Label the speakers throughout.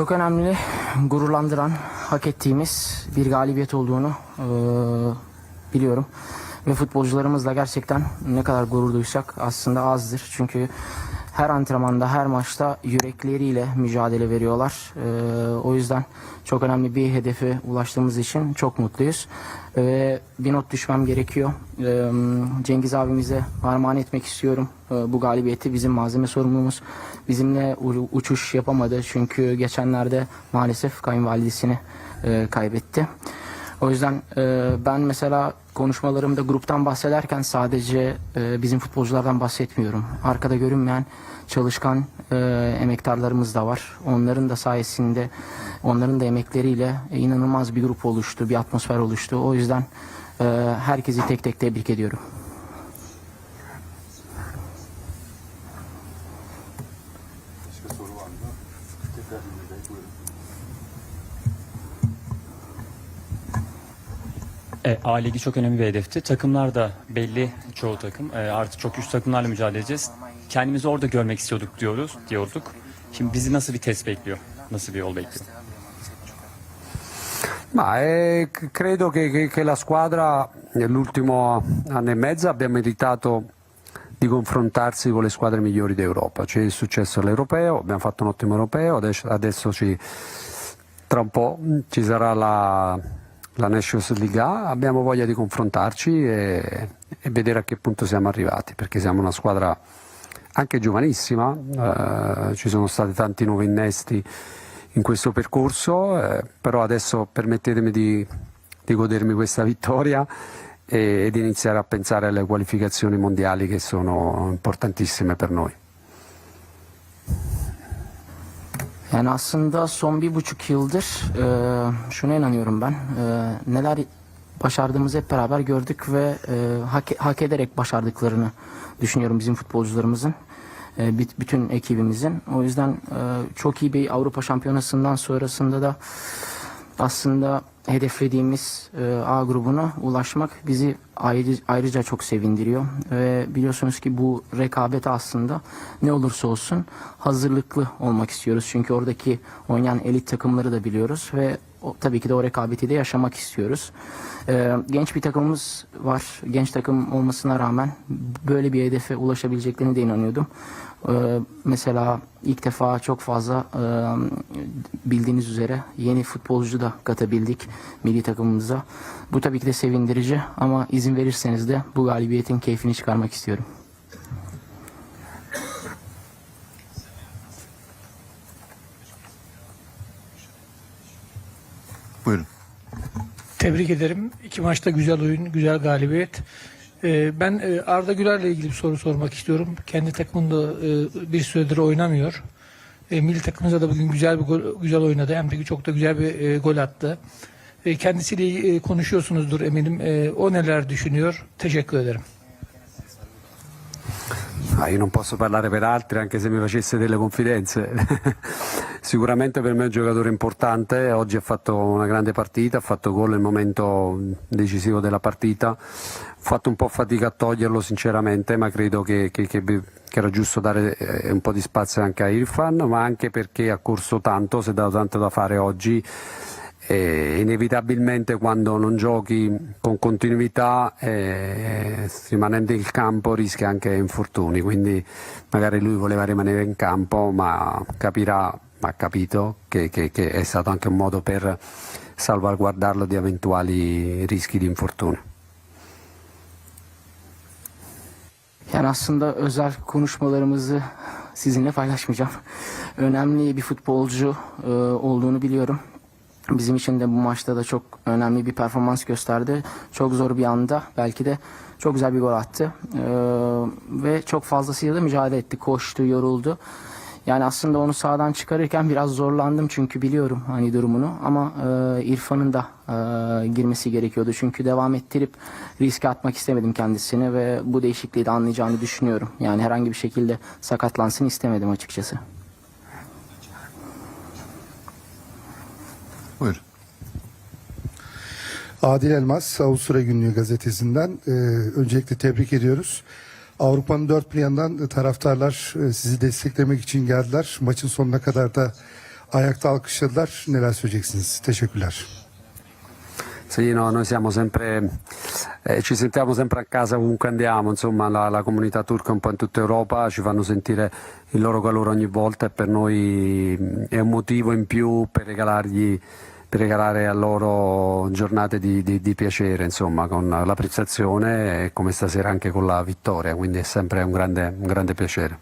Speaker 1: Çok önemli, gururlandıran, hak ettiğimiz bir galibiyet olduğunu eee, biliyorum. Ve futbolcularımızla gerçekten ne kadar gurur duysak aslında azdır. Çünkü her antrenmanda, her maçta yürekleriyle mücadele veriyorlar. Eee, o yüzden çok önemli bir hedefe ulaştığımız için çok mutluyuz. Ve bir not düşmem gerekiyor. Eee, Cengiz abimize armağan etmek istiyorum. Eee, bu galibiyeti bizim malzeme sorumlumuz. Bizimle uçuş yapamadı çünkü geçenlerde maalesef kayınvalidesini eee, kaybetti. O yüzden e, ben mesela konuşmalarımda gruptan bahsederken sadece e, bizim futbolculardan bahsetmiyorum. Arkada görünmeyen çalışkan e, emektarlarımız da var. Onların da sayesinde, onların da emekleriyle e, inanılmaz bir grup oluştu, bir atmosfer oluştu. O yüzden e, herkesi tek tek tebrik ediyorum.
Speaker 2: E, A Ligi çok önemli bir hedefti. Takımlar da belli çoğu takım. E, artık çok güçlü takımlarla mücadele edeceğiz. Kendimizi orada görmek istiyorduk diyoruz, diyorduk. Şimdi bizi nasıl bir test bekliyor? Nasıl bir yol bekliyor?
Speaker 3: Ma eh, credo che, che- che la squadra nell'ultimo anno e mezzo abbia meritato di confrontarsi con le squadre migliori d'Europa. Ci è successo all'Europeo, abbiamo fatto un ottimo Europeo, adesso, adesso ci- tra un po' ci sarà la, la Nations League A, abbiamo voglia di confrontarci e, e vedere a che punto siamo arrivati, perché siamo una squadra anche giovanissima, eh, ci sono stati tanti nuovi innesti in questo percorso, eh, però adesso permettetemi di, di godermi questa vittoria e, e di iniziare a pensare alle qualificazioni mondiali che sono importantissime per noi.
Speaker 1: Yani aslında son bir buçuk yıldır e, şuna inanıyorum ben. E, neler başardığımızı hep beraber gördük ve e, hak, hak ederek başardıklarını düşünüyorum bizim futbolcularımızın. E, bütün ekibimizin. O yüzden e, çok iyi bir Avrupa Şampiyonası'ndan sonrasında da aslında hedeflediğimiz e, A grubuna ulaşmak bizi ayrı, ayrıca çok sevindiriyor. Ve biliyorsunuz ki bu rekabet aslında ne olursa olsun hazırlıklı olmak istiyoruz. Çünkü oradaki oynayan elit takımları da biliyoruz ve o, tabii ki de o rekabeti de yaşamak istiyoruz. E, genç bir takımımız var. Genç takım olmasına rağmen böyle bir hedefe ulaşabileceklerine de inanıyordum. Ee, mesela ilk defa çok fazla e, bildiğiniz üzere yeni futbolcu da katabildik milli takımımıza. Bu tabii ki de sevindirici ama izin verirseniz de bu galibiyetin keyfini çıkarmak istiyorum.
Speaker 4: Buyurun.
Speaker 5: Tebrik ederim. İki maçta güzel oyun, güzel galibiyet. Ee, ben e, Arda Güler'le ilgili bir soru sormak istiyorum. Kendi takımında e, bir süredir oynamıyor. E, milli takımımıza da bugün güzel bir gol, güzel oynadı. Hem de çok da güzel bir gol attı. Kendisiyle konuşuyorsunuzdur eminim. O neler düşünüyor? Teşekkür ederim.
Speaker 3: Ah, io non posso parlare per altri anche se mi facesse delle confidenze. Sicuramente per me è un giocatore importante, oggi ha fatto una grande partita, ha fatto gol nel momento decisivo della partita. Ho fatto un po' fatica a toglierlo sinceramente, ma credo che, che- che- che era giusto dare eh, un po' di spazio anche a Irfan, ma anche perché ha corso tanto, si è dato tanto da fare oggi inevitabilmente quando non giochi con continuità eh, rimanendo in campo rischia anche infortuni quindi magari lui voleva rimanere in campo ma capirà ha capito che, che- che è stato anche un modo per salvaguardarlo di eventuali rischi di infortunio
Speaker 1: Yani aslında özel konuşmalarımızı sizinle paylaşmayacağım. Önemli bir futbolcu e, olduğunu biliyorum. Bizim için de bu maçta da çok önemli bir performans gösterdi. Çok zor bir anda belki de çok güzel bir gol attı. E, ve çok fazlasıyla da mücadele etti. Koştu, yoruldu. Yani aslında onu sağdan çıkarırken biraz zorlandım çünkü biliyorum hani durumunu ama e, İrfan'ın da e, girmesi gerekiyordu. Çünkü devam ettirip riske atmak istemedim kendisini ve bu değişikliği de anlayacağını düşünüyorum. Yani herhangi bir şekilde sakatlansın istemedim açıkçası.
Speaker 4: Buyurun.
Speaker 6: Adil Elmas, Avusturya Günlüğü gazetesinden. Ee, öncelikle tebrik ediyoruz. Avrupa'nın dört bir yanından taraftarlar e, sizi desteklemek için geldiler. Maçın sonuna kadar da ayakta alkışladılar. Neler söyleyeceksiniz? Teşekkürler.
Speaker 3: Sì, no, noi siamo sempre, eh, ci sentiamo sempre a casa ovunque andiamo, insomma la, la comunità turca un po' in tutta Europa ci fanno sentire il loro calore ogni volta e per noi mh, è un motivo in più per regalargli per regalare a loro giornate di, di- di piacere, insomma, con la prestazione e come stasera anche con la vittoria, quindi è sempre un grande, un grande piacere.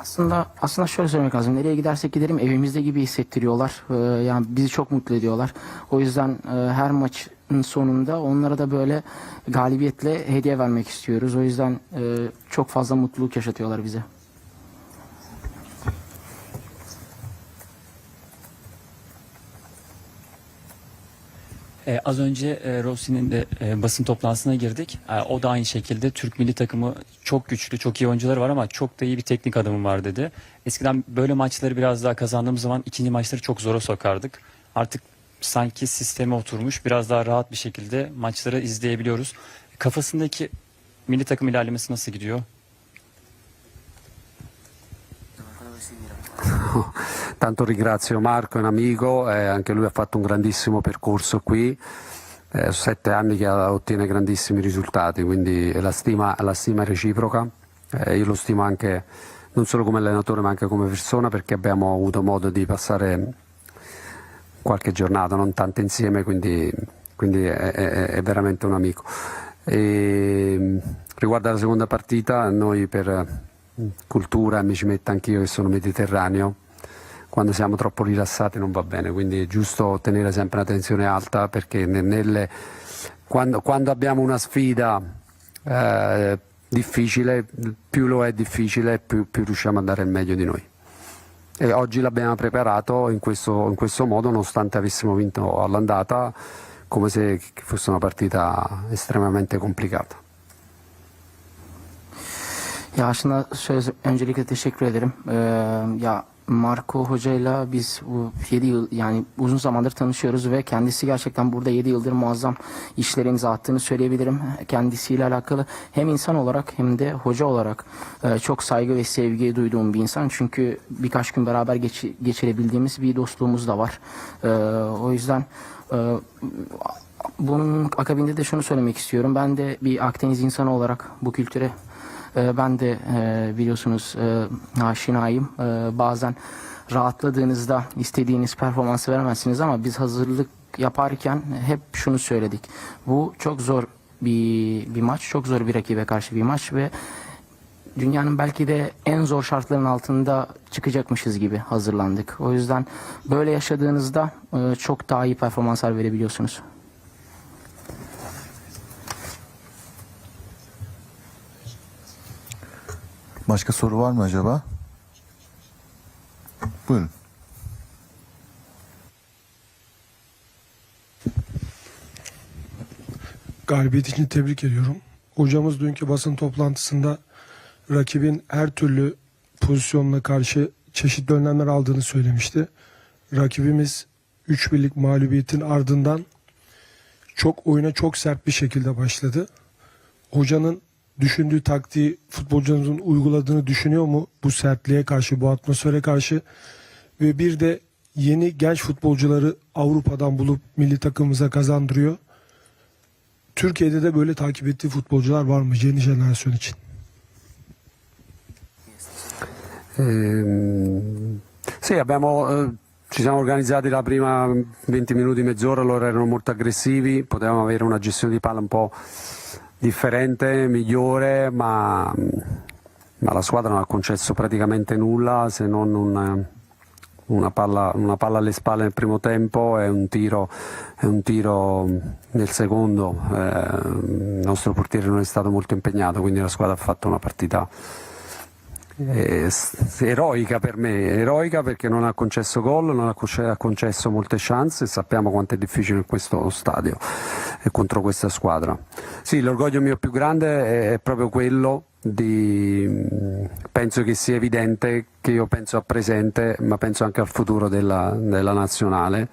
Speaker 1: Aslında aslında şöyle söylemek lazım. Nereye gidersek gidelim evimizde gibi hissettiriyorlar. Ee, yani bizi çok mutlu ediyorlar. O yüzden e, her maçın sonunda onlara da böyle galibiyetle hediye vermek istiyoruz. O yüzden e, çok fazla mutluluk yaşatıyorlar bize.
Speaker 2: Ee, az önce e, Rossi'nin de e, basın toplantısına girdik. E, o da aynı şekilde Türk milli takımı çok güçlü, çok iyi oyuncuları var ama çok da iyi bir teknik adamı var dedi. Eskiden böyle maçları biraz daha kazandığımız zaman ikinci maçları çok zora sokardık. Artık sanki sisteme oturmuş, biraz daha rahat bir şekilde maçları izleyebiliyoruz. Kafasındaki milli takım ilerlemesi nasıl gidiyor?
Speaker 3: Tanto ringrazio Marco, è un amico, e anche lui ha fatto un grandissimo percorso qui, eh, sette anni che ottiene grandissimi risultati, quindi la stima, la stima è reciproca, Eh, io lo stimo anche non solo come allenatore ma anche come persona perché abbiamo avuto modo di passare qualche giornata, non tante insieme, quindi, quindi è, è- è veramente un amico. E, riguardo alla seconda partita, noi per eh, cultura, mi ci metto anch'io che sono mediterraneo, quando siamo troppo rilassati non va bene, quindi è giusto tenere sempre una tensione alta perché ne- nelle- quando, quando abbiamo una sfida eh, difficile, più lo è difficile, più, più riusciamo a dare il meglio di noi. E oggi l'abbiamo preparato in questo, in questo modo, nonostante avessimo vinto all'andata, come se fosse una partita estremamente complicata.
Speaker 1: Ya aslında söz, öncelikle teşekkür ederim. Ee, ya Marco hocayla biz bu 7 yıl yani uzun zamandır tanışıyoruz ve kendisi gerçekten burada 7 yıldır muazzam işlere imza attığını söyleyebilirim. Kendisiyle alakalı hem insan olarak hem de hoca olarak e, çok saygı ve sevgi duyduğum bir insan. Çünkü birkaç gün beraber geç, geçirebildiğimiz bir dostluğumuz da var. Ee, o yüzden e, bunun akabinde de şunu söylemek istiyorum. Ben de bir Akdeniz insanı olarak bu kültüre ee, Ben de e, biliyorsunuz e, aşinayım. E, Bazen rahatladığınızda istediğiniz performansı veremezsiniz ama biz hazırlık yaparken hep şunu söyledik. Bu çok zor bir, bir maç, çok zor bir rakibe karşı bir maç ve dünyanın belki de en zor şartların altında çıkacakmışız gibi hazırlandık. O yüzden böyle yaşadığınızda e, çok daha iyi performanslar verebiliyorsunuz.
Speaker 4: Başka soru var mı acaba? Buyurun.
Speaker 7: galibiyet için tebrik ediyorum. Hocamız dünkü basın toplantısında rakibin her türlü pozisyonuna karşı çeşitli önlemler aldığını söylemişti. Rakibimiz 3 birlik mağlubiyetin ardından çok oyuna çok sert bir şekilde başladı. Hocanın düşündüğü taktiği futbolcularımızın uyguladığını düşünüyor mu bu sertliğe karşı, bu atmosfere karşı? Ve bir de yeni genç futbolcuları Avrupa'dan bulup milli takımımıza kazandırıyor. Türkiye'de de böyle takip ettiği futbolcular var mı yeni jenerasyon için?
Speaker 3: Ehm, sì, abbiamo, eh, ci siamo organizzati la prima 20 minuti, mezz'ora, loro erano molto aggressivi, potevamo avere una gestione di palla un po' differente, migliore, ma, ma la squadra non ha concesso praticamente nulla se non un- una, palla, una palla alle spalle nel primo tempo e un tiro, e un tiro nel secondo. Eh, il nostro portiere non è stato molto impegnato, quindi la squadra ha fatto una partita eh, eroica per me, eroica perché non ha concesso gol, non ha conce- ha concesso molte chance e sappiamo quanto è difficile in questo stadio e contro questa squadra. Sì, l'orgoglio mio più grande è proprio quello di penso che sia evidente che io penso al presente ma penso anche al futuro della, della nazionale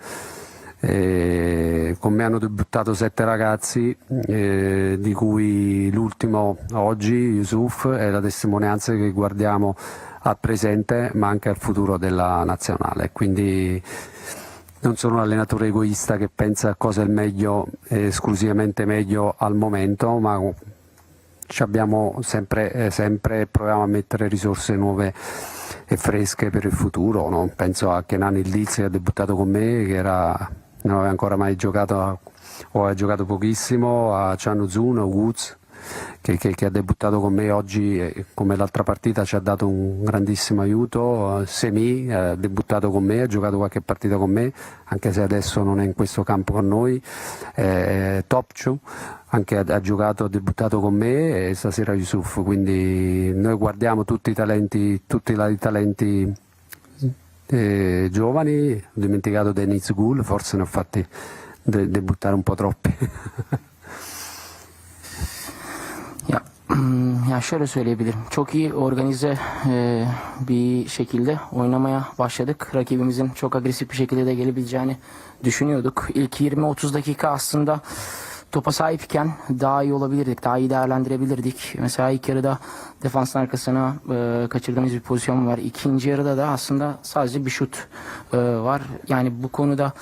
Speaker 3: Eh, con me hanno debuttato sette ragazzi, eh, di cui l'ultimo oggi, Yusuf, è la testimonianza che guardiamo al presente ma anche al futuro della nazionale. Quindi non sono un allenatore egoista che pensa a cosa è il meglio, esclusivamente meglio al momento, ma ci abbiamo sempre, eh, sempre proviamo a mettere risorse nuove e fresche per il futuro. no? Penso a Kenan Ildiz che ha debuttato con me, che era, non aveva ancora mai giocato o ha giocato pochissimo, a Chanu Zun, a Woods. Che, che- che ha debuttato con me oggi, eh, come l'altra partita, ci ha dato un grandissimo aiuto. Semi eh, ha debuttato con me, ha giocato qualche partita con me, anche se adesso non è in questo campo con noi. Eh, Topciu anche ha, ha giocato, ha debuttato con me e stasera Yusuf. Quindi noi guardiamo tutti i talenti, tutti i talenti eh, giovani. Ho dimenticato Deniz Gul, forse ne ho fatti de- debuttare un po' troppi.
Speaker 1: Ya, hmm, ya şöyle söyleyebilirim. Çok iyi organize e, bir şekilde oynamaya başladık. Rakibimizin çok agresif bir şekilde de gelebileceğini düşünüyorduk. İlk 20-30 dakika aslında topa sahipken daha iyi olabilirdik, daha iyi değerlendirebilirdik. Mesela ilk yarıda defansın arkasına e, kaçırdığımız bir pozisyon var. İkinci yarıda da aslında sadece bir şut e, var. Yani bu konuda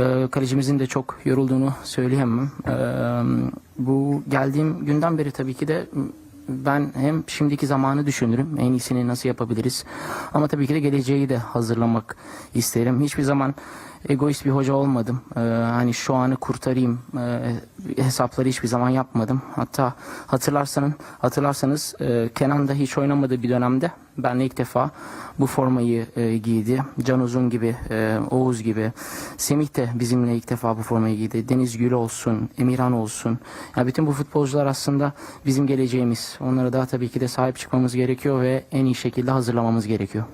Speaker 1: ee, kalecimizin de çok yorulduğunu söyleyemem. Ee, bu geldiğim günden beri tabii ki de ben hem şimdiki zamanı düşünürüm. En iyisini nasıl yapabiliriz? Ama tabii ki de geleceği de hazırlamak isterim. Hiçbir zaman egoist bir hoca olmadım. Ee, hani şu anı kurtarayım e, hesapları hiçbir zaman yapmadım. Hatta hatırlarsanız hatırlarsanız e, Kenan da hiç oynamadığı bir dönemde benle ilk defa bu formayı e, giydi. Can Uzun gibi, e, Oğuz gibi. Semih de bizimle ilk defa bu formayı giydi. Deniz Gül olsun, Emirhan olsun. Ya bütün bu futbolcular aslında bizim geleceğimiz. Onlara da tabii ki de sahip çıkmamız gerekiyor ve en iyi şekilde hazırlamamız gerekiyor.